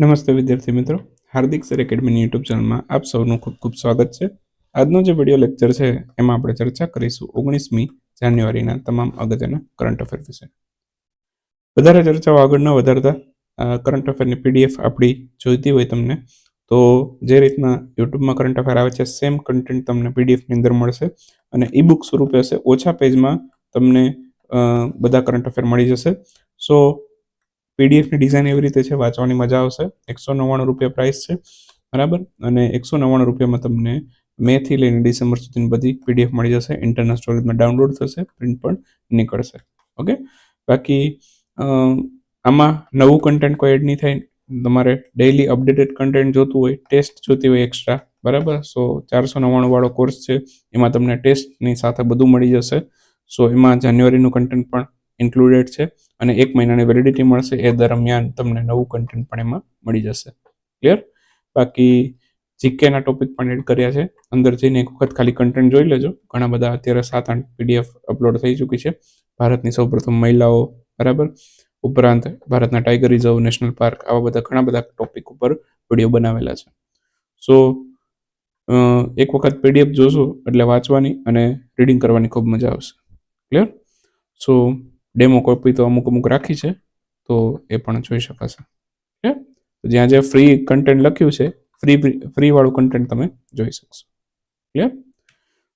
નમસ્તે વિદ્યાર્થી મિત્રો. હાર્દિક સર એકેડમીની યુટ્યુબ ચેનલમાં આપ સૌનું ખૂબ ખૂબ સ્વાગત છે. આજનો જે વીડિયો લેક્ચર છે, એમાં આપણે ચર્ચા કરીશું ઓગણીસમી જાન્યુઆરીના તમામ અગત્યના કરંટ અફેર વિશે. વધારે ચર્ચાઓ આગળ ન વધારતા કરંટ અફેરની પીડીએફ આપણી જોઈતી હોય તમને, તો જે રીતના યુટ્યુબમાં કરંટ અફેર આવે છે સેમ કન્ટેન્ટ તમને પીડીએફની અંદર મળશે અને ઈ બુક સ્વરૂપે હશે. ઓછા પેજમાં તમને બધા કરંટ અફેર મળી જશે. સો પીડીએફની ડિઝાઇન એવી રીતે છે, વાંચવાની મજા આવશે. એકસો નવ્વાણું રૂપિયા પ્રાઇસ છે, બરાબર? અને એકસો નવ્વાણું રૂપિયામાં તમને મેથી લઈને ડિસેમ્બર સુધીની બધી પીડીએફ મળી જશે. ઇન્ટરનલ સ્ટોરેજમાં ડાઉનલોડ થશે પ્રિન્ટ પણ નીકળશે. ઓકે બાકી આમાં નવું કન્ટેન્ટ કોઈ એડ નહીં થાય. તમારે ડેઈલી અપડેટેડ કન્ટેન્ટ જોતું હોય ટેસ્ટ જોતી હોય એક્સ્ટ્રા બરાબર? સો ચારસો નવ્વાણું વાળો કોર્સ છે. એમાં તમને ટેસ્ટની સાથે બધું મળી જશે. સો એમાં જાન્યુઆરીનું કન્ટેન્ટ પણ ઇન્ક્લુડેડ છે. અને એક મહિનાની વેલિડિટી મળશે એ દરમિયાન તમને નવું કન્ટેન્ટ પણ એમાં મળી જશે. ક્લિયર બાકી જીકેના ટોપિક પણ એડ કર્યા છે. અંદર જઈને એક વખત ખાલી કન્ટેન્ટ જોઈ લેજો. ઘણા બધા અત્યારે સાત આઠ પીડીએફ અપલોડ થઈ ચૂકી છે. ભારતની સૌપ્રથમ મહિલાઓ, બરાબર? ઉપરાંત ભારતના ટાઈગર રિઝર્વ નેશનલ પાર્ક આવા બધા ઘણા બધા ટોપિક ઉપર વીડિયો બનાવેલા છે. સો એક વખત પીડીએફ જોશો એટલે વાંચવાની અને રીડિંગ કરવાની ખૂબ મજા આવશે. ક્લિયર સો ડેમો કોપી તો અમુક અમુક રાખી છે, તો એ પણ જોઈ શકાશે. ક્લિયર જ્યાં જ્યાં ફ્રી કન્ટેન્ટ લખ્યું છે ફ્રી ફ્રી વાળું કન્ટેન્ટ તમે જોઈ શકશો. ક્લિયર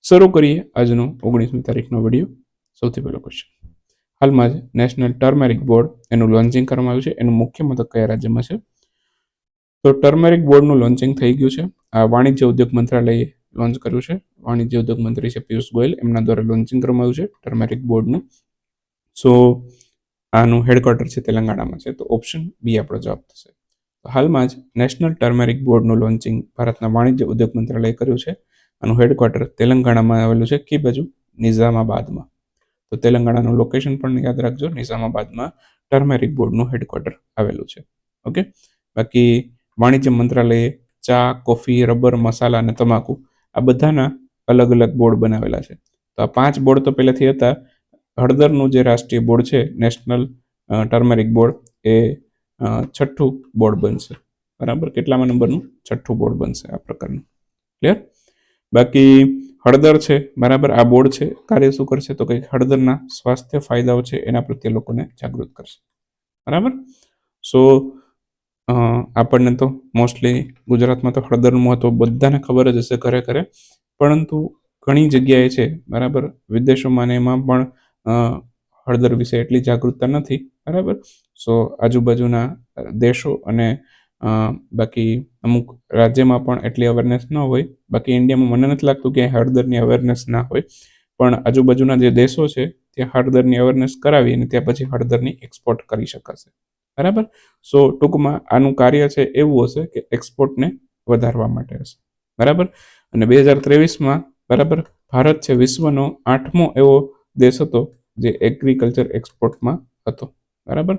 શરૂ કરીએ આજનો ઓગણીસમી તારીખનો વીડિયો સૌથી પહેલો ક્વેશ્ચન હાલમાં જ નેશનલ ટર્મેરિક બોર્ડ એનું લોન્ચિંગ કરવામાં આવ્યું છે. એનું મુખ્ય મથક કયા રાજ્યમાં છે? તો ટર્મેરિક બોર્ડનું લોન્ચિંગ થઈ ગયું છે. આ વાણિજ્ય ઉદ્યોગ મંત્રાલયે લોન્ચ કર્યું છે. વાણિજ્ય ઉદ્યોગ મંત્રી છે પિયુષ ગોયલ. એમના દ્વારા લોન્ચિંગ કરવામાં આવ્યું છે ટર્મેરિક બોર્ડનું સો આનું હેડક્વાર્ટર છે તેલંગાણામાં છે. તો ઓપ્શન બી આપણો જવાબ થશે. હાલમાં જ નેશનલ ટર્મેરિક બોર્ડનું લોન્ચિંગ ભારતના વાણિજ્ય ઉદ્યોગ મંત્રાલયે કર્યું છે. આનું હેડક્વાર્ટર તેલંગાણામાં આવેલું છે. કે બાજુ? નિઝામાબાદમાં. તો તેલંગાણાનું લોકેશન પણ યાદ રાખજો. નિઝામાબાદમાં ટર્મેરિક બોર્ડનું હેડક્વાર્ટર આવેલું છે. ઓકે બાકી વાણિજ્ય મંત્રાલયે ચા, કોફી, રબર, મસાલા અને તમાકુ આ બધાના અલગ અલગ બોર્ડ બનાવેલા છે. તો આ પાંચ બોર્ડ તો પહેલાથી હતા. હળદરનું જે રાષ્ટ્રીય બોર્ડ છે નેશનલ ટર્મેરિક બોર્ડ એ છઠ્ઠું બોર્ડ બનશે. બરાબર? કેટલામાં નંબરનું? છઠ્ઠું બોર્ડ બનશે આ પ્રકારનું. ક્લિયર બાકી હળદર છે, બરાબર? આ બોર્ડ છે, કાર્ય શું કરશે? તો કંઈક હળદરના સ્વાસ્થ્ય ફાયદાઓ છે, એના પ્રત્યે લોકોને જાગૃત કરશે. બરાબર? સો આપણને તો મોસ્ટલી ગુજરાતમાં તો હળદરનું મહત્વ બધાને ખબર જ હશે ઘરે ઘરે. પરંતુ ઘણી જગ્યાએ છે, બરાબર? વિદેશોમાં ને એમાં પણ હળદર વિશે એટલી જાગૃતતા નથી, બરાબર? સો, આજુબાજુના દેશો અને બાકી અમુક રાજ્યમાં પણ એટલી અવેરનેસ ન હોય. બાકી ઇન્ડિયામાં મને નથી લાગતું કે હળદરની અવેરનેસ ના હોય. પણ આજુબાજુના જે દેશો છે, ત્યાં હળદરની અવેરનેસ કરાવી અને ત્યાં પછી હળદરની એક્સપોર્ટ કરી શકાશે. બરાબર? સો, ટૂંકમાં આનું કાર્ય છે એવું હશે કે એક્સપોર્ટને વધારવા માટે હશે. બરાબર? અને બે હજાર ત્રેવીસમાં, બરાબર? ભારત છે વિશ્વનો આઠમો એવો દેશ હતો જે એગ્રીકલ્ચર એક્સપોર્ટમાં હતો. બરાબર?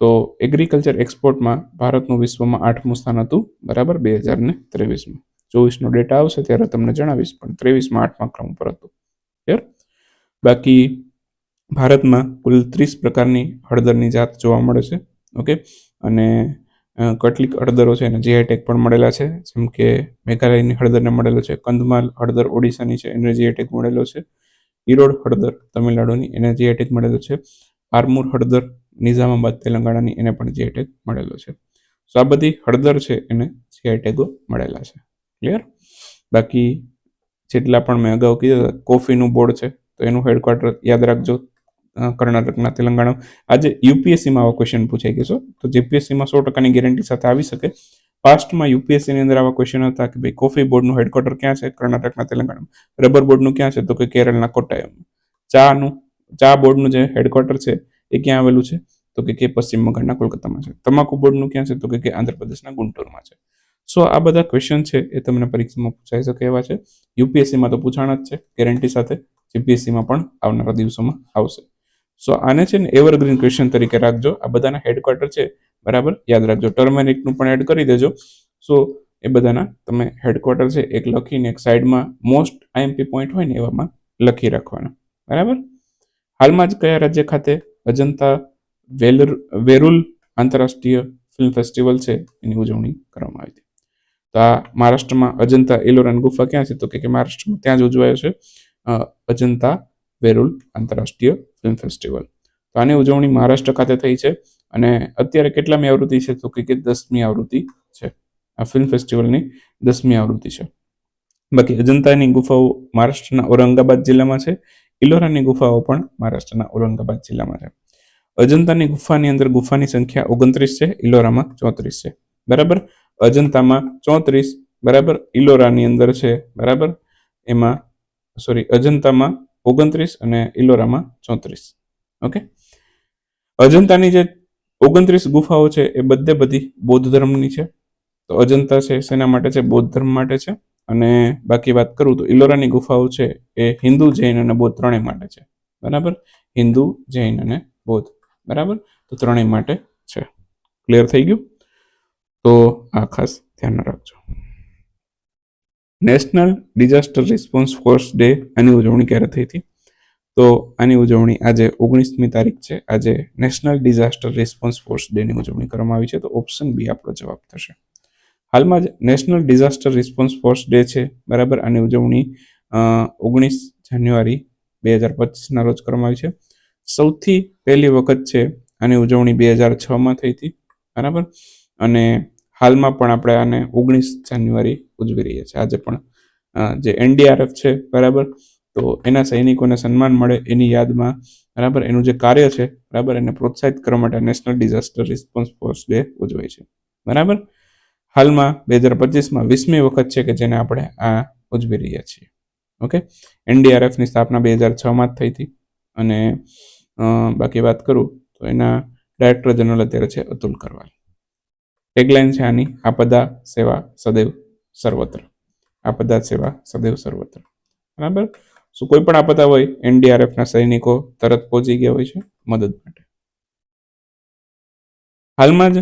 તો એગ્રીકલ્ચર એક્સપોર્ટમાં ભારતનું વિશ્વમાં આઠમું સ્થાન હતું, બરાબર? બે હજાર ને ત્રેવીસમાં. ચોવીસનો ડેટા આવશે ત્યારે તમને જણાવીશ, પણ ત્રેવીસમાં આઠમા ક્રમ પર હતું. ક્લિયર બાકી ભારતમાં કુલ ત્રીસ પ્રકારની હળદરની જાત જોવા મળે છે, ઓકે? અને કેટલીક હળદરો છે, એને જીઆઈ ટેગ પણ મળેલા છે, જેમ કે મેઘાલયની હળદરને મળેલો છે કંધમાલ હળદર ઓડિશાની છે, એને જીઆઈ ટેગ મળેલો છે ઈરોડ હળદર તમિલનાડુની એને જે એટેક મળેલો છે. આરમુર હળદર નિઝામાબાદ તેલંગાણાની એને પણ જે એટેક મળેલો છે. સો આ બધી હળદર છે એને જે એટેકો મળેલા છે. ક્લિયર બાકી જેટલા પણ મેં અગાઉ કીધા કોફીનું બોર્ડ છે, તો એનું હેડક્વાર્ટર યાદ રાખજો કર્ણાટકના તેલંગાણા. આજે યુપીએસસીમાં આવો ક્વેશ્ચન પૂછાઈ ગયો તો જીપીએસસીમાં સો ટકાની ગેરંટી સાથે આવી શકે પાસ્ટમાં યુપીએસસીની અંદર આવા ક્વેશ્ચન હતા કે ભાઈ કોફી બોર્ડનું હેડક્વાર્ટર ક્યાં છે? કર્ણાટકના તેલંગાણામાં. રબર બોર્ડનું ક્યાં છે? તો કે કેરળના કોટ્ટાયમમાં. ચાનું, ચા બોર્ડનું જે હેડક્વાર્ટર છે, એ ક્યાં આવેલું છે? તો કે કે પશ્ચિમ બંગાળના કોલકાતામાં છે. તમાકુ બોર્ડનું ક્યાં છે? તો કે કે આંધ્રપ્રદેશના ગુંટુરમાં છે. સો આ બધા ક્વેશ્ચન છે એ તમને પરીક્ષામાં પૂછાઈ શકે એવા છે. યુપીએસસીમાં તો પૂછાણા જ છે. ગેરંટી સાથે જીપીએસસીમાં પણ આવનારા દિવસોમાં આવશે. સો આને છે ને એવરગ્રીન ક્વેશ્ચન તરીકે રાખજો. આ બધાના હેડક્વાર્ટર છે. બરાબર? યાદ રાખજો ટર્મેરિકનું પણ એડ કરી દેજો. સો એ બધાના તમે હેડક્વાર્ટર છે, એક લખીને એક સાઈડમાં મોસ્ટ આઈએમપી પોઈન્ટ હોય ને, એવામાં લખી રાખવાના. બરાબર? હાલમાં જ કયા રાજ્ય ખાતે અજંતા વેલર, વેરુલ આંતરરાષ્ટ્રીય ફિલ્મ ફેસ્ટિવલ છે, એની ઉજવણી કરવામાં આવી હતી. તો આ મહારાષ્ટ્રમાં અજંતા એલોરાની ગુફા ક્યાં છે? તો કે મહારાષ્ટ્રમાં ત્યાં જ ઉજવાયો છે અજંતા વેરુલ આંતરરાષ્ટ્રીય ફિલ્મ ફેસ્ટિવલ તો આની ઉજવણી મહારાષ્ટ્ર ખાતે થઈ છે. અને અત્યારે કેટલામી આવૃત્તિ છે તો કે દસમી આવૃત્તિ છે. આ ફિલ્મ ફેસ્ટિવલની દસમી આવૃત્તિ છે. બાકી અજંતાની ગુફાઓ મહારાષ્ટ્રના ઔરંગાબાદ જિલ્લામાં છે. ઇલોરાની ગુફાઓ પણ મહારાષ્ટ્રના ઔરંગાબાદ જિલ્લામાં છે. અજંતાની ગુફાની અંદર ગુફાની સંખ્યા ઓગણત્રીસ છે, ઇલોરામાં ચોત્રીસ છે. બરાબર? અજંતામાં ચોત્રીસ, બરાબર? ઇલોરાની અંદર છે, બરાબર? એમાં સોરી અજંતામાં ઓગણત્રીસ અને ઇલોરામાં ચોત્રીસ. ઓકે? અજંતાની જે ઓગણત્રીસ ગુફાઓ છે, એ બધે બધી બૌદ્ધ ધર્મની છે. તો અજંતા છે શેના માટે છે, બૌદ્ધ ધર્મ માટે છે. અને બાકી વાત કરું તો ઇલોરાની ગુફાઓ છે, એ હિન્દુ, જૈન અને બૌદ્ધ ત્રણેય માટે છે. બરાબર? હિન્દુ, જૈન અને બૌદ્ધ. બરાબર? તો ત્રણેય માટે છે. ક્લિયર થઈ ગયું? તો આ ખાસ ધ્યાન રાખજો. National disaster response force day આની ઉજવણી ક્યારે થઈ હતી? તો આની ઉજવણી આજે ઓગણીસમી તારીખ છે. આજે નેશનલ ડિઝાસ્ટર રિસ્પોન્સ ફોર્સ ડેની ઉજવણી કરવામાં આવી છે. તો ઓપ્શન બી આપણો જવાબ થશે. હાલમાં જ national disaster response force day છે. બરાબર? આની ઉજવણી ઓગણીસ જાન્યુઆરી બે હજાર પચીસના રોજ કરવામાં આવી છે. સૌથી પહેલી વખત છે આની ઉજવણી બે હજાર છમાં થઈ હતી. બરાબર? અને હાલમાં પણ આપણે આને ઓગણીસ જાન્યુઆરી ઉજવી રહ્યા છીએ. આજે પણ જે એનડીઆરએફ છે. બરાબર? તો એના સૈનિકોને સન્માન મળે એની યાદમાં, બરાબર? એનું જે કાર્ય છે, બરાબર? એને પ્રોત્સાહિત કરવા માટે national disaster response force day ઉજવાય છે. બરાબર? હાલમાં બે હજાર પચીસમાં વીસમી વખત છે કે જેને આપણે આ ઉજવી રહ્યા છીએ. ઓકે? એનડીઆરએફની સ્થાપના બે હજાર છમાં જ થઈ હતી. અને બાકી વાત કરું તો એના ડાયરેક્ટર જનરલ અત્યારે છે અતુલ કરવાલ. ટેગલાઇન છે આની, આપદા સેવા સદૈવ સર્વત્ર. આપદા સેવા સદૈવ સર્વત્ર. બરાબર? શું કોઈ પણ આપતા હોય, એનડીઆરએફના સૈનિકો તરત પહોંચી ગયા હોય છે મદદ માટે. હાલમાં જ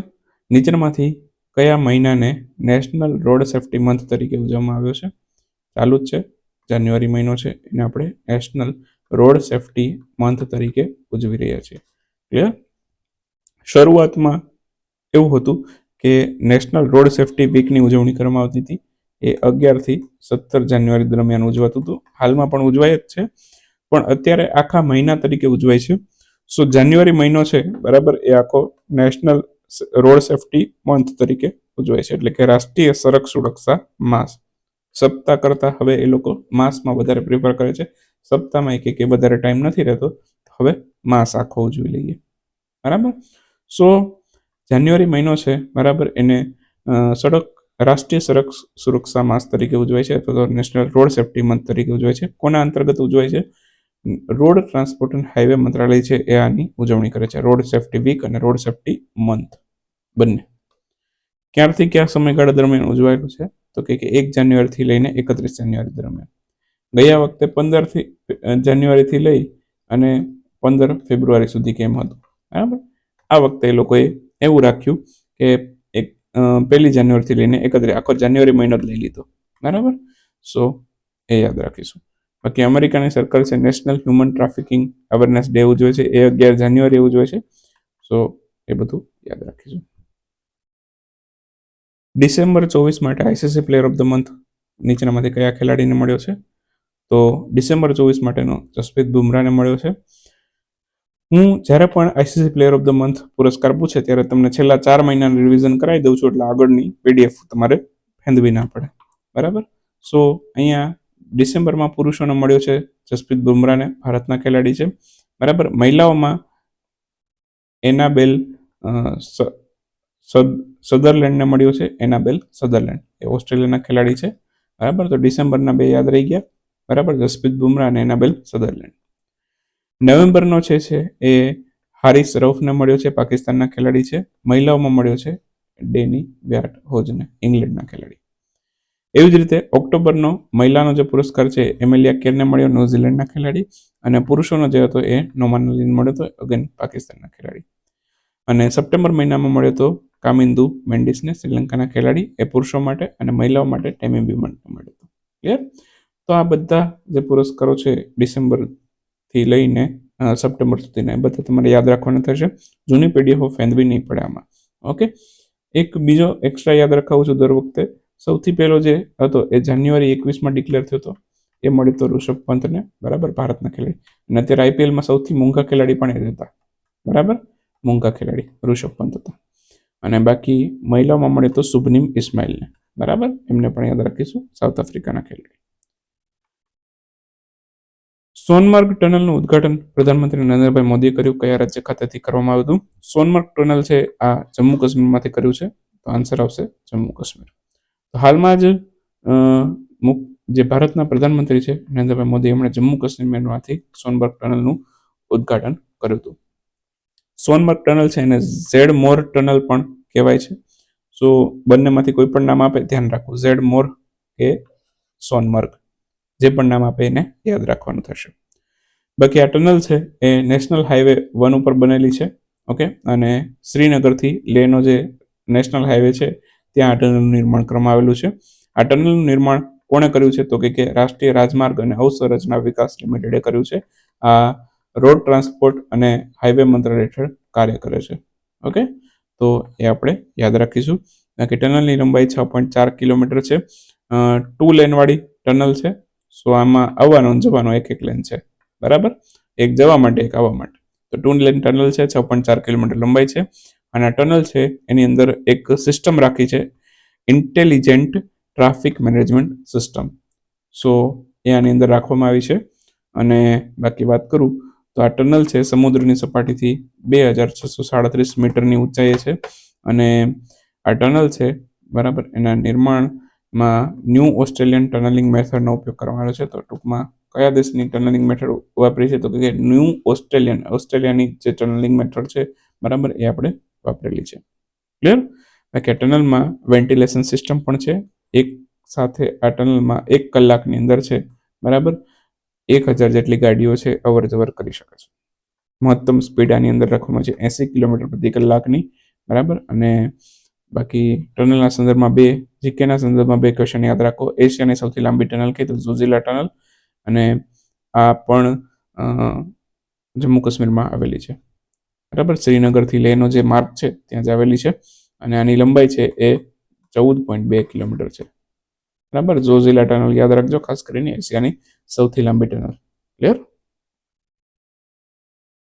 નીચેમાંથી કયા મહિનાને નેશનલ રોડ સેફ્ટી મંથ તરીકે ઉજવવામાં આવ્યો છે? ચાલુ જ છે, જાન્યુઆરી મહિનો છે, એને આપણે નેશનલ રોડ સેફ્ટી મંથ તરીકે ઉજવી રહ્યા છીએ. ક્લિયર શરૂઆતમાં એવું હતું કે નેશનલ રોડ સેફ્ટી વીકની ઉજવણી કરવામાં આવતી હતી. એ અગિયારથી સત્તર જાન્યુઆરી દરમિયાન ઉજવાતું હતું. હાલમાં પણ ઉજવાય જ છે. પણ અત્યારે આખા મહિના તરીકે ઉજવાય છે. સો જાન્યુઆરી મહિનો છે, બરાબર? એ આખો નેશનલ રોડ સેફ્ટી મંથ તરીકે ઉજવાય છે. એટલે કે રાષ્ટ્રીય સડક સુરક્ષા માસ. સપ્તાહ કરતાં હવે એ લોકો માસમાં વધારે પ્રિફર કરે છે. સપ્તાહમાં એક એક વધારે ટાઈમ નથી રહેતો. હવે માસ આખો ઉજવી લઈએ. બરાબર? સો જાન્યુઆરી મહિનો છે, બરાબર? એને સડક રાષ્ટ્રીય સડક સુરક્ષા માસ તરીકે ઉજવાય છે અથવા તો નેશનલ રોડ સેફ્ટી મંથ તરીકે ઉજવાય છે. કોના અંતર્ગત ઉજવાય છે? રોડ ટ્રાન્સપોર્ટ એન્ડ હાઈવે મંત્રાલય છે એ આની ઉજવણી કરે છે. રોડ સેફ્ટી વીક અને રોડ સેફ્ટી મંથ બંને. ક્યારથી કયા સમયગાળા દરમિયાન ઉજવાયેલું છે? તો કે એક જાન્યુઆરીથી લઈને એકત્રીસ જાન્યુઆરી દરમિયાન. ગયા વખતે પંદરથી જાન્યુઆરીથી લઈ અને પંદર ફેબ્રુઆરી સુધી કેમ હતું? બરાબર? આ વખતે એ લોકોએ એવું રાખ્યું કે પહેલી જાન્યુઆરીથી લઈને એકત્રીસ આખો જાન્યુઆરી મહિનો જ લઈ લીધો. બરાબર? સો, એ યાદ રાખીશું. બાકી અમેરિકાની સરકાર છે national human trafficking awareness day ઉજવે છે, એ અગિયાર જાન્યુઆરી ઉજવે છે. સો, એ બધું યાદ રાખીશું. ડિસેમ્બર ચોવીસ માટે ICC player of the month નીચેનામાંથી કયા ખેલાડીને મળ્યો છે? તો ડિસેમ્બર ચોવીસ માટેનો જસપ્રીત બુમરાહને મળ્યો છે. હું જ્યારે પણ ICC player of the month પુરસ્કાર પૂછે ત્યારે તમને છેલ્લા ચાર મહિનાનું રિવિઝન કરાવી દઉં છું એટલે આગળની પીડીએફ તમારે ફેંદવી ના પડે. બરાબર? સો અહીંયા ડિસેમ્બરમાં પુરુષોને મળ્યો છે જસપ્રીત બુમરાને ભારતના ખેલાડી છે. બરાબર? મહિલાઓમાં એનાબેલ સદરલેન્ડને મળ્યો છે. એનાબેલ સદરલેન્ડ એ ઓસ્ટ્રેલિયાના ખેલાડી છે. બરાબર? તો ડિસેમ્બરના બે યાદ રહી ગયા. બરાબર? જસપ્રીત બુમરાહ અને એનાબેલ સધરલેન્ડ. નવેમ્બરનો છે છે એ હારિસ રૌફને મળ્યો છે, પાકિસ્તાનના ખેલાડી છે, મહિલાઓમાં મળ્યો છે, ડેની વ્યાટ હોજને, ઇંગ્લેન્ડના ખેલાડી. એવી જ રીતે ઓક્ટોબરનો મહિલાનો જે પુરસ્કાર છે, એમેલિયા કેરને મળ્યો, ન્યુઝીલેન્ડના ખેલાડી અને પુરુષોનો જે હતો એ નોમાનલીન મળ્યો હતો, અગેન પાકિસ્તાનના ખેલાડી. અને સપ્ટેમ્બર મહિનામાં મળ્યો હતો કામિંદુ મેન્ડિસને, શ્રીલંકાના ખેલાડી, એ પુરુષો માટે અને મહિલાઓ માટે ટેમી બીમનને મળ્યો હતો. ક્લિયર તો આ બધા જે પુરસ્કારો છે ડિસેમ્બરથી લઈને સપ્ટેમ્બર સુધીના, એ બધા તમારે યાદ રાખવાના થશે. જૂની પીડીએફો ફેંદવી નહીં પડે આમાં. ઓકે? એક બીજો એક્સ્ટ્રા યાદ રખાવું છું દર વખતે. સૌથી પહેલો જે હતો, એ જાન્યુઆરી એકવીસમાં ડિક્લેર થયો હતો. એ મળ્યો તો ઋષભ પંતને. બરાબર? ભારતના ખેલાડી. અને અત્યારે આઈપીએલમાં સૌથી મોંઘા ખેલાડી પણ એ હતા. બરાબર? મોંઘા ખેલાડી. ઋષભ પંત હતા. અને બાકી મહિલાઓમાં મળે તો શુભનીમ ઇસ્માઇલને બરાબર? એમને પણ યાદ રાખીશું. સાઉથ આફ્રિકાના ખેલાડી. સોનમાર્ગ ટનલનું ઉદ્ઘાટન પ્રધાનમંત્રી નરેન્દ્રભાઈ મોદીએ કર્યું. કયા રાજ્ય ખાતેથી કરવામાં આવ્યું હતું? સોનમાર્ગ ટનલ છે, આ જમ્મુ કાશ્મીરમાંથી કર્યું છે. તો આન્સર આવશે જમ્મુ કાશ્મીર. તો હાલમાં જ જે ભારતના પ્રધાનમંત્રી છે, નરેન્દ્રભાઈ મોદી એમણે જમ્મુ કાશ્મીરમાંથી સોનમાર્ગ ટનલનું ઉદ્ઘાટન કર્યું હતું. સોનમાર્ગ ટનલ છે એને ઝેડ મોર ટનલ પણ કહેવાય છે. સો, બંનેમાંથી કોઈ પણ નામ આપે, ધ્યાન રાખવું ઝેડ મોર કે સોનમર્ગ. જે પણ નામ આપે એને યાદ રાખવાનું થશે. બાકી આ ટનલ છે એ નેશનલ હાઈવે વન ઉપર બનેલી છે, ઓકે? અને શ્રીનગરથી લેહનો જે નેશનલ હાઈવે છે, ત્યાં આ ટનલનું નિર્માણ કરવામાં આવેલું છે. આ ટનલનું નિર્માણ કોણે કર્યું છે? તો કે કે રાષ્ટ્રીય રાજમાર્ગ અને અવસંરચના વિકાસ લિમિટેડે કર્યું છે. આ રોડ ટ્રાન્સપોર્ટ અને હાઈવે મંત્રાલય હેઠળ કાર્ય કરે છે, ઓકે? તો એ આપણે યાદ રાખીશું. બાકી ટનલની લંબાઈ છ પોઈન્ટ ચાર કિલોમીટર છે. ટુ લેનવાળી ટનલ છે. સો આમાં આવવાનો જવાનો એક એક લેન છે. બરાબર? એક જવા માટે, એક આવવા માટે. તો ટુ લેન ટનલ છે, છ પોઈન્ટ ચાર કિલોમીટર લંબાઈ છે. અને આ ટનલ છે, એની અંદર એક સિસ્ટમ રાખી છે. Intelligent traffic management system so એ આની અંદર રાખવામાં આવી છે. અને બાકી વાત કરું, તો આ ટનલ છે, સમુદ્રની સપાટીથી બે હજાર છસો સાડત્રીસ મીટરની ઊંચાઈએ છે. અને આ ટનલ છે, બરાબર? એના નિર્માણમાં ન્યૂ ઓસ્ટ્રેલિયન ટનલિંગ મેથડનો ઉપયોગ આવ્યો છે. તો ટૂંકમાં કયા દેશની ટનલિંગ મેથડ વાપરી છે? તો કે ન્યૂ ઓસ્ટ્રેલિયન, ઓસ્ટ્રેલિયાની જે ટનલિંગ મેથડ છે, બરાબર, એ આપણે વાપરેલી છે. ક્લિયર કે ટનલમાં વેન્ટિલેશન સિસ્ટમ પણ છે. એક સાથે આ ટનલમાં એક કલાકની અંદર છે. બરાબર? એક હજાર જેટલી ગાડીઓ છે અવર જવર કરી શકે છે. મહત્તમ સ્પીડ આની અંદર રાખવામાં છે, એંસી કિલોમીટર પ્રતિ કલાકની. બરાબર? અને બાકી ટનલના સંદર્ભમાં બે જીકેના સંદર્ભમાં બે ક્વેશ્ચન યાદ રાખો. એશિયાની સૌથી લાંબી ટનલ કઈ તો ઝુઝિલા ટનલ અને આ પણ જમ્મુ કાશ્મીરમાં આવેલી છે. બરાબર? શ્રીનગરથી લેહનો જે માર્ગ છે, ત્યાં જ આવેલી છે અને આની લંબાઈ છે એ ચૌદ પોઈન્ટ બે કિલોમીટર છે. બરાબર? ઝોઝીલા ટનલ યાદ રાખજો, ખાસ કરીને એશિયાની સૌથી લાંબી ટનલ ક્લિયર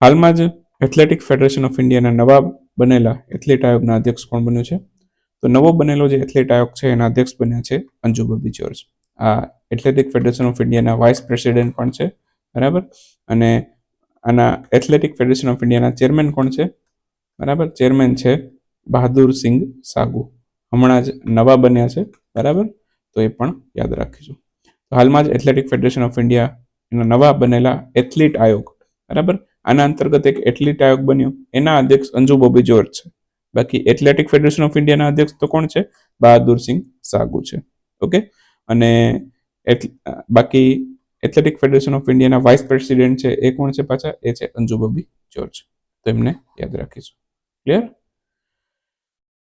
હાલમાં જ એથ્લેટિક ફેડરેશન ઓફ ઇન્ડિયાના નવા બનેલા એથ્લેટ આયોગના અધ્યક્ષ કોણ બન્યું છે? તો નવો બનેલો જે એથ્લેટ આયોગ છે, એના અધ્યક્ષ બન્યા છે અંજુ બબી જોર્જ આ એથ્લેટિક ફેડરેશન ઓફ ઇન્ડિયાના વાઇસ પ્રેસિડેન્ટ પણ છે, બરાબર? અને આના એથ્લેટિક ફેડરેશન ઓફ ઇન્ડિયાના ચેરમેન કોણ છે? બરાબર? ચેરમેન છે બહાદુર સિંઘ સાગુ. હમણાં જ નવા બન્યા છે, બરાબર? તો એ પણ યાદ રાખીશું. તો હાલમાં જ એથ્લેટિક ફેડરેશન ઓફ ઇન્ડિયા એના નવા બનેલા એથ્લીટ આયોગ, બરાબર? આના અંતર્ગત એક એથ્લીટ આયોગ બન્યો, એના અધ્યક્ષ અંજુ બોબી જોર્જ છે. બાકી એથ્લેટિક ફેડરેશન ઓફ ઇન્ડિયાના અધ્યક્ષ તો કોણ છે? બહાદુરસિંહ સાગુ છે. ઓકે? અને બાકી એથ્લેટિક ફેડરેશન ઓફ ઇન્ડિયાના વાઇસ પ્રેસિડેન્ટ છે એ કોણ છે પાછા? એ છે અંજુબબી જોર્જ તો એમને યાદ રાખીશું. ક્લિયર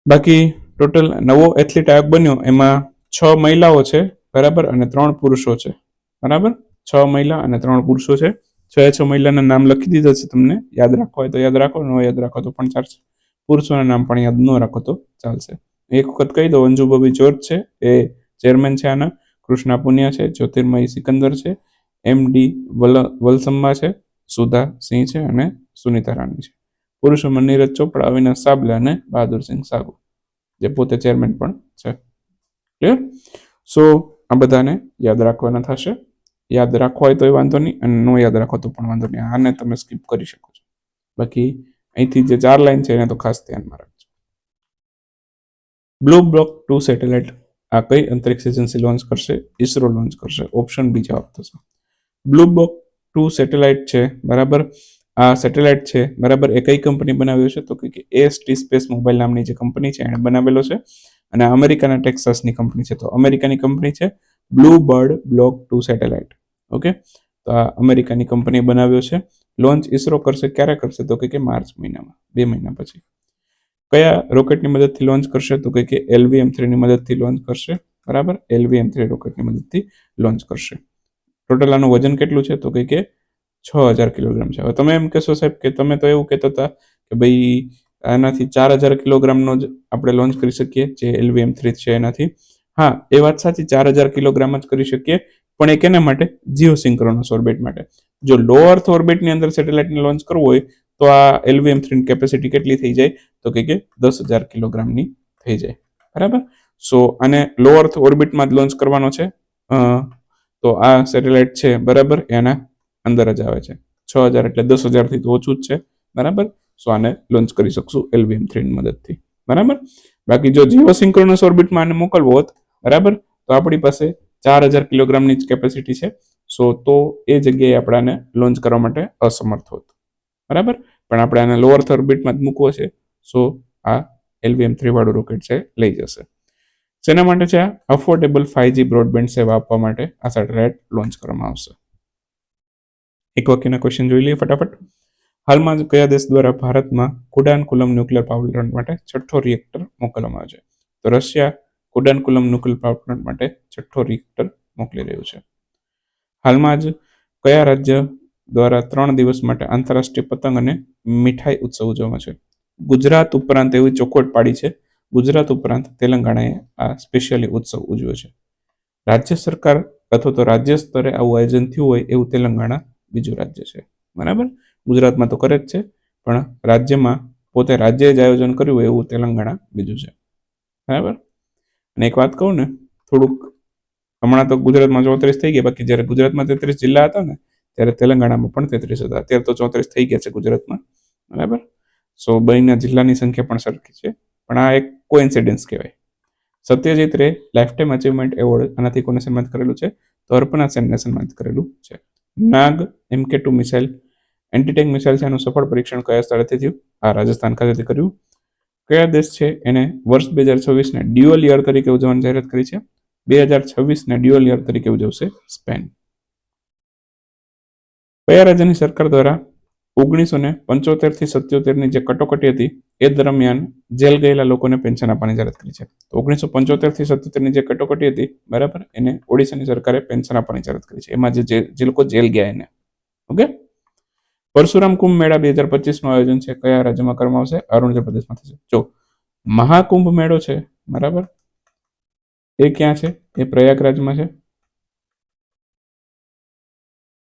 બાકી ટોટલ નવો એથ્લેટ આયોગ બન્યો. એમાં છ મહિલાઓ છે, બરાબર? અને ત્રણ પુરુષો છે. બરાબર? છ મહિલા અને ત્રણ પુરુષો છે. છ છ મહિલાના નામ લખી દીધા છે તમને. યાદ રાખવા હોય તો યાદ રાખો, ન યાદ રાખો તો પણ ચાલશે. પુરુષોના નામ પણ યાદ ન રાખો તો ચાલશે. એક વખત કહી દો અંજુ બબી જોર્જ છે, એ ચેરમેન છે આના, કૃષ્ણા પુનિયા છે, જ્યોતિર્મય સિકંદર છે, એમ ડી વલ વલસમ્મા છે, સુધા સિંહ છે અને સુનિતા રાણી છે. પુરુષોમાં નીરજ ચોપડા, અવિનાશ સાબલે અને બહાદુર સિંહ સાગુ, જે પોતે ચેરમેન પણ છે. ક્લિયર સો આ બધાને યાદ રાખવાના થશે. યાદ રાખવા હોય તોય વાંધો નહીં અને નો યાદ રાખો તો પણ વાંધો નહીં. આને તમે સ્કીપ કરી શકો છો. બાકી અહીંથી જે ચાર લાઈન છે એને તો ખાસ ધ્યાનમાં રાખજો. બ્લુ બ્લોક ટુ સેટેલાઇટ આ કઈ અંતરિક્ષ એજન્સી લોન્ચ કરશે? ઇસરો લોન્ચ કરશે. ઓપ્શન બી જવાબ થશે. બ્લુ બ્લોક ટુ સેટેલાઇટ છે, બરાબર? આ સેટેલાઇટ છે, બરાબર? એ કઈ કંપની બનાવ્યો છે? તો કે એએસટી સ્પેસ મોબાઈલ નામની જે કંપની છે એણે બનાવેલો છે. અને અમેરિકાના ટેક્સાસની કંપની છે. તો અમેરિકાની કંપની છે blue bird block two satellite okay તો આ અમેરિકાની કંપનીએ બનાવ્યો છે. લોન્ચ ઇસરો કરશે, ક્યારે કરશે? તો કે માર્ચ મહિનામાં, બે મહિના પછી. કયા રોકેટની મદદથી લોન્ચ કરશે? તો કે એલવીએમ થ્રીની મદદથી લોન્ચ કરશે, બરાબર? એલવીએમ થ્રી રોકેટની મદદથી લોન્ચ કરશે. ટોટલ આનું વજન કેટલું છે? તો કે છ હજાર કિલોગ્રામ છે. હવે તમે એમ કહેશો સાહેબ કે તમે તો એવું કહેતા હતા કે ભાઈ આનાથી ચાર હજાર કિલોગ્રામનો જ આપણે લોન્ચ કરી શકીએ, જે એલવીએમ થ્રી છે એનાથી. હા, એ વાત સાચી, ચાર હજાર કિલોગ્રામ જ કરી શકીએ, પણ એ કેના માટે? જીઓ સિંક્રોનસ ઓર્બિટ માટે. જો લો અર્થ ઓર્બિટની અંદર સેટેલાઇટને લોન્ચ કરવું હોય, તો આ એલવીએમ થ્રીની કેપેસિટી કેટલી થઈ જાય? તો કે દસ હજાર કિલોગ્રામની થઈ જાય. બરાબર? સો આને લો અર્થ ઓર્બિટમાં જ લોન્ચ કરવાનો છે. તો આ સેટેલાઇટ છે, બરાબર? એના અંદર જ આવે છે. છ હજાર એટલે દસ હજારથી તો ઓછું જ છે. બરાબર? સો આને લોન્ચ કરી શકશું એલવીએમ થ્રીની મદદથી. બરાબર? બાકી જો જીઓ સિંક્રોનસ ઓર્બિટમાં આને મોકલવો હોત, બરાબર? તો આપણી પાસે ચાર હજાર કિલોગ્રામની જ કેપેસિટી છે. સો તો એ જગ્યાએ આપણાને લોન્ચ કરવા માટે અસમર્થ હોત. બરાબર? પણ આપણે આને લોઅર ઓર્બિટમાં જ મૂકવો છે, સો આ એલવીએમ થ્રી વાળું રોકેટ છે, લઈ જશે. શેના માટે છે આ? અફોર્ડેબલ ફાઈવજી બ્રોડબેન્ડ સેવા આપવા માટે આ સેટેલાઇટ લોન્ચ કરવામાં આવશે. એક વાક્યના ક્વેશ્ચન જોઈ લઈએ ફટાફટ. હાલમાં જ કયા દેશ દ્વારા ભારતમાં કુડાનકુલમ ન્યુક્લિયર પાવર પ્લાન્ટ માટે છઠ્ઠો રિએક્ટર મોકલવામાં આવ્યો છે? તો Russia Kudankulam nuclear power plant માટે છઠ્ઠો રિએક્ટર મોકલી રહ્યું છે. હાલમાં જ કયા રાજ્ય દ્વારા ત્રણ દિવસ માટે આંતરરાષ્ટ્રીય પતંગ અને મીઠાઈ ઉત્સવ ઉજવવામાં છે? ગુજરાત ઉપરાંત એવી ચોખવટ પાડી છે. ગુજરાત ઉપરાંત તેલંગાણાએ આ સ્પેશિયલી ઉત્સવ ઉજવ્યો છે. રાજ્ય સરકાર અથવા તો રાજ્ય સ્તરે આવું આયોજન થયું હોય એવું તેલંગાણા બીજું રાજ્ય છે. બરાબર? ગુજરાતમાં તો કરે જ છે, પણ રાજ્યમાં પોતે રાજ્યએ જ આયોજન કર્યું હોય એવું તેલંગાણા બીજું છે. બરાબર? અને એક વાત કહું ને, થોડુંક હમણાં તો ગુજરાતમાં ચોત્રીસ થઈ ગયા. બાકી જ્યારે ગુજરાતમાં તેત્રીસ જિલ્લા હતા ને, ત્યારે તેલંગાણામાં પણ તેત્રીસ હતા. અત્યારે તો ચોત્રીસ થઈ ગયા છે ગુજરાતમાં. બરાબર? સો બંનેના જિલ્લાની સંખ્યા પણ સરખી છે. પણ આ એક કોઇન્સિડન્સ કહેવાય. સત્યજીત રે લાઈફ ટાઈમ અચીવમેન્ટ એવોર્ડ આનાથી કોને સન્માનિત કરેલું છે? તો અર્પણા સેનને સન્માનિત કરેલું છે. નાગ એમકે ટુ મિસાઇલ એન્ટીટેક મિસાઇલ છે. એનું સફળ પરીક્ષણ કયા સ્થળેથી થયું? આ રાજસ્થાન ખાતેથી કર્યું. કયા દેશ છે? એને વર્ષ બે હજાર છવ્વીસને ડ્યુઅલ યર તરીકે ઉજવવાની જાહેરાત કરી છે. બે હજાર છવ્વીસને ડ્યુઅલ યર તરીકે ઉજવશે સ્પેન. કયા રાજ્યની સરકાર દ્વારા ઓગણીસો ને પંચોતેર સત્યોતેરની જે કટોકટી હતી, એ દરમિયાન જેલ ગયેલા લોકોને પેન્શન આપવાની જાહેરાત કરી છે. તો ઓગણીસો પંચોતેરથી સત્યોતેરની જે કટોકટી હતી, બરાબર, એને ઓડિશાની સરકારે પેન્શન આપવાની જાહેરાત કરી છે. એમાં જે જે લોકો જેલ ગયા એને. ઓકે? પરશુરામ કુંભ મેળા બે હજાર પચીસનું આયોજન છે. કયા રાજ્યમાં કરવામાં આવશે? અરુણાચલ પ્રદેશમાં થશે. જો મહાકુંભ મેળો છે, બરાબર એ ક્યાં છે? એ પ્રયાગરાજમાં છે.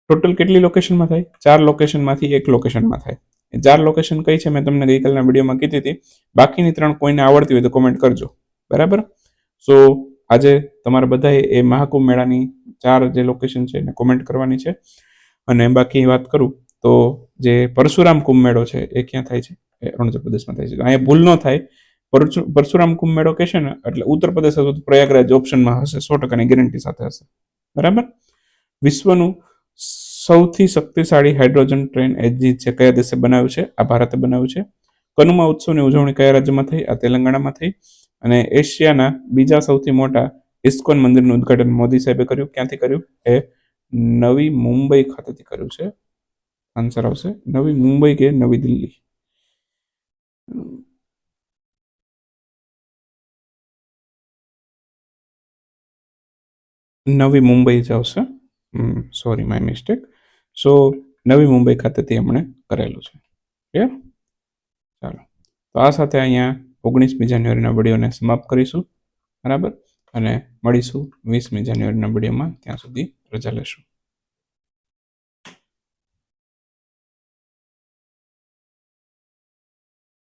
ટોટલ કેટલી લોકેશનમાં થાય? ચાર લોકેશનમાંથી એક લોકેશનમાં થાય. ચાર લોકેશન કઈ છે? મેં તમને ગઈકાલના વિડીયોમાં કીધી હતી. બાકીની ત્રણ કોઈને આવડતી હોય તો કોમેન્ટ કરજો. બરાબર? સો આજે તમારે બધાએ એ મહાકુંભ મેળાની ચાર જે લોકેશન છે એને કોમેન્ટ કરવાની છે. અને બાકી વાત કરું તો જે પરશુરામ કુંભ મેળો છે, એ ક્યાં થાય છે? અરુણાચલ પ્રદેશમાં થાય છે. અહીંયા ભૂલ ન થાય. પરશુરામ કુંભ મેળો કહેશે ને, એટલે ઉત્તર પ્રદેશ અથવા પ્રયાગરાજ ઓપ્શનમાં હશે, સો ટકાની ગેરંટી સાથે હશે. બરાબર? વિશ્વનું સૌથી શક્તિશાળી હાઇડ્રોજન ટ્રેન એજી છે, કયા દેશે બનાવ્યું છે? આ ભારતે બનાવ્યું છે. કનુમા ઉત્સવની ઉજવણી કયા રાજ્યમાં થઈ? આ તેલંગાણામાં થઈ. અને એશિયાના બીજા સૌથી મોટા ઇસ્કોન મંદિરનું ઉદઘાટન મોદી સાહેબે કર્યું. ક્યાંથી કર્યું? એ નવી મુંબઈ ખાતેથી કર્યું છે. આન્સર આવશે. નવી મુંબઈ કે નવી દિલ્હી? નવી મુંબઈ જ આવશે સોરી માય મિસ્ટેક સો નવી મુંબઈ ખાતેથી એમણે કરેલું છે. ક્લિયર ચાલો. તો આ સાથે અહીંયા ઓગણીસમી જાન્યુઆરીના વિડીયોને સમાપ્ત કરીશું. બરાબર? અને મળીશું વીસમી જાન્યુઆરીના વિડીયોમાં. ત્યાં સુધી રજા લેશું.